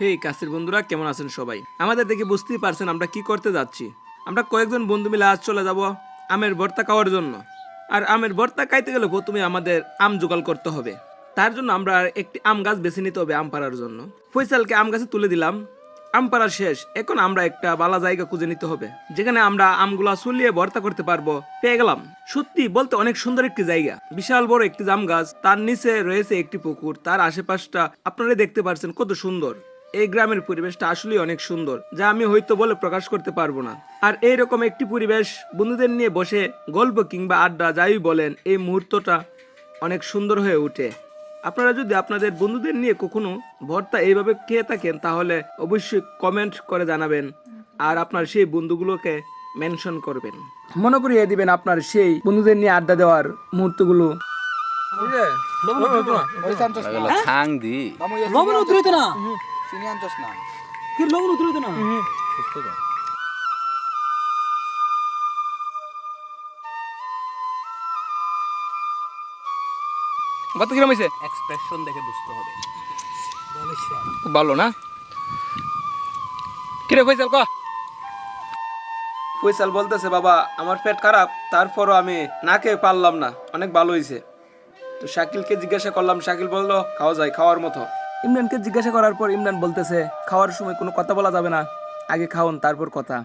হে কাছের বন্ধুরা, কেমন আছেন সবাই? আমাদের দেখে বুঝতেই পারছেন আমরা কি করতে যাচ্ছি। আমরা কয়েকজন বন্ধু মিলে আজ চলে যাব আমের ভর্তা খাওয়ার জন্য। আর আমের ভর্তা খাইতে গেলে প্রথমে আমাদের আম জোগাড় করতে হবে। তার জন্য আমরা একটি আম গাছ বেছে নিতে হবে আম পাড়ার জন্য। ফয়সালকে আম গাছে তুলে দিলাম। আম পাড়া শেষ। এখন আমরা একটা বালা জায়গা খুঁজে নিতে হবে। যেখানে আমরা আমগুলা সুলিয়ে ভর্তা করতে পারব। পেয়ে গেলাম। সত্যি বলতে অনেক সুন্দর একটি জায়গা। বিশাল বড় একটি জাম গাছ। তার নিচে রয়েছে একটি পুকুর। তার আশেপাশটা আপনারা দেখতে পারছেন কত সুন্দর। এই গ্রামের পরিবেশটা আসলেই অনেক সুন্দর যা আমি হয়তো বলে প্রকাশ করতে পারব না। আর এইরকম একটি পরিবেশ বন্ধুদের নিয়ে বসে গল্প কিংবা আড্ডা যাই বলেন এই মুহূর্তটা অনেক সুন্দর হয়ে ওঠে। আপনারা যদি আপনাদের বন্ধুদের নিয়ে কখনো ভর্তা এইভাবে খেয়ে থাকেন তাহলে অবশ্যই কমেন্ট করে জানাবেন আর আপনার সেই বন্ধুগুলোকে মেনশন করবেন। মনে করিয়ে দিবেন আপনার সেই বন্ধুদের নিয়ে আড্ডা দেওয়ার মুহূর্তগুলো। লবণ উতরিত না? চিনি আনছস না? কি লবণ উতরিত না। ভর্তা কিরম হয়েছে? এক্সপ্রেশন দেখে বুঝতে হবে। খুব ভালো না? কিরে ফৈসাল ক? ফৈসাল বলতেছে বাবা আমার পেট খারাপ তারপরও আমি না খেয়ে পারলাম না। অনেক ভালো হয়েছে তো শাকিলকে জিজ্ঞাসা করলাম শাকিল বলল খাওয়া যায় খাওয়ার মতো। ইমরানকে জিজ্ঞাসা করার পর ইমরান বলতেছে, খাওয়ার সময় কোনো কথা বলা যাবে না। আগে খাওয়ান তারপর কথা।